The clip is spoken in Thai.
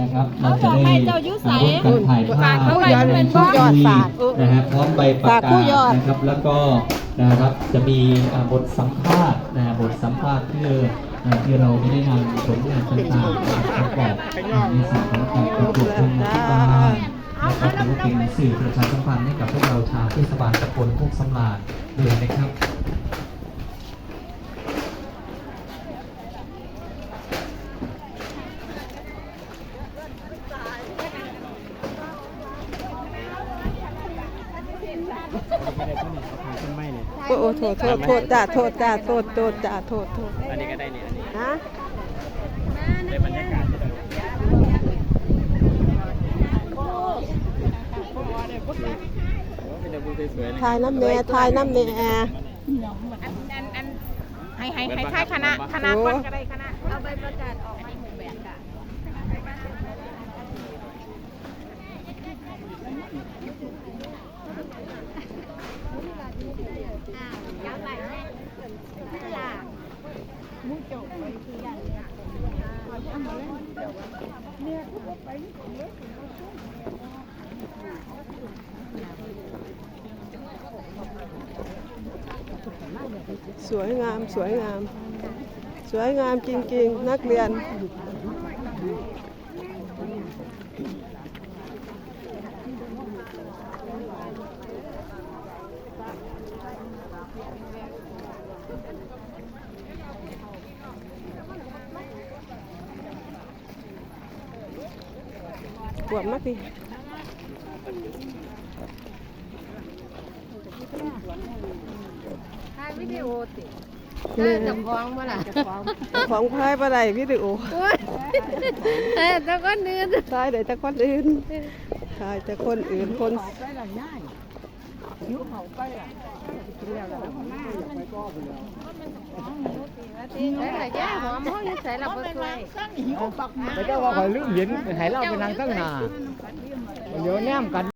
นะครับ เราจะได้เอาขอให้เจ้ายุใสร่วมกันถ่ายภาพฝากเขาไว้เป็นผู้ยอดฝากนะครับพร้อมใบประฝากกาผู้ศยอดนะครับ แล้วก็นะครับจะมีอ่าบทสัมภาษณ์นะฮะบทสัมภาษณ์ที่อ่าที่เราจะได้นำผลงานต่างๆมาประกอบในส่วนของการประกวดทางนักบาลนะครับถือว่าเป็นสื่อประชาสัมพันธ์ให้กับพวกเราชาวเทศบาลตำบลโคกสำราญด้วยนะครับ โอ้โอ้โทษโทษโทษจ้าโทษจ้าโทษโทษจ้าโทษโทษอันนี้ก็ได้เนี่ยอันนี้ฮะได้บรรยากาศที่าเป็นบูสวยๆเลยทายน้ำแม่ทายน้ำแม่อันอันอันให้ให้ให้ท่ายคณะคณะคนก็ได้คณะเอาใบประกาศออกมาหมู่แบบค่ะ สวยงาม สวยงาม สวยงามจริง ๆ นักเรียน ปวดมากดิถ่ายวิดีโอติเนี่ยจะฟ้องบ่ล่ะของพายปลาไหลวิดีโอเออแต่ก็เนื้อทายแต่แต่คนอื่นทายแต่คนอื่นคนใส่ละแย่หอมห้องใส่ละบ่ช่วยแต่ก็ว่าคอยลืมเห็นให้เราไปนั่งตั้งนาเดี๋ยวแนมกัน